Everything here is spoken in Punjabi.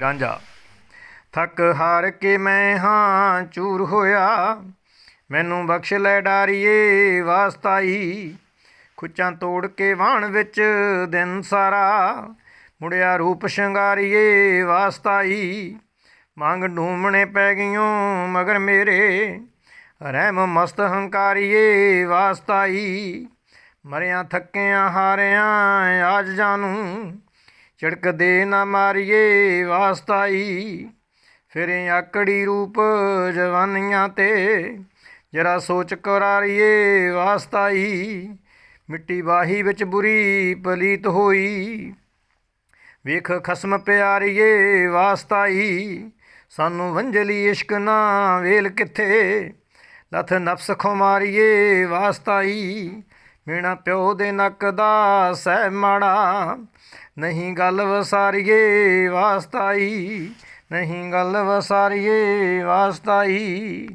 ਰਾਂਝਾ। ਥੱਕ ਹਾਰ ਕੇ ਮੈਂ ਹਾਂ ਚੂਰ ਹੋਇਆ। ਮੈਨੂੰ ਬਖਸ਼ ਲੈ ਡਾਰੀਏ ਵਾਸਤਾਈ। ਖੁੱਚਾਂ ਤੋੜ ਕੇ ਵਾਣ ਵਿੱਚ ਦਿਨ ਸਾਰਾ। ਮੁੜਿਆ ਰੂਪ ਸ਼ਿੰਗਾਰੀਏ ਵਾਸਤਾਈ। ਮੰਗ ਢੂਮਣੇ ਪੈ ਗਈਓ ਮਗਰ ਮੇਰੇ। ਰਹਿਮ ਮਸਤ ਹੰਕਾਰੀਏ ਵਾਸਤਾਈ। ਮਰਿਆ ਥੱਕਿਆ ਹਾਰਿਆ ਆਜ ਜਾਨੂੰ। ਝੜਕ ਦੇ ਨਾ ਮਾਰੀਏ ਵਾਸਤਾਈ। ਫਿਰ ਆਕੜੀ ਰੂਪ ਜਵਾਨੀਆਂ ਤੇ, ਜਰਾ ਸੋਚ ਕਰਾਰੀਏ ਵਾਸਤਾਈ। ਮਿੱਟੀ ਬਾਹੀ ਵਿੱਚ ਬੁਰੀ ਪਲੀਤ ਹੋਈ। ਵੇਖ ਖਸਮ ਪਿਆਰੀਏ ਵਾਸਤਾਈ। ਸਾਨੂੰ ਵੰਜਲੀ ਇਸ਼ਕ ਨਾ ਵੇਲ ਕਿੱਥੇ। ਲਥ ਨਫਸ ਖੁਮਾਰੀਏ ਵਾਸਤਾਈ। ਮੀਣਾ ਪਿਓ ਦੇ ਨੱਕ ਦਾ ਸਹਿ ਮਾੜਾ। ਨਹੀਂ ਗੱਲ ਵਸਾਰੀਏ ਵਾਸਤਾਈ, ਨਹੀਂ ਗੱਲ ਵਸਾਰੀਏ ਵਾਸਤਾਈ।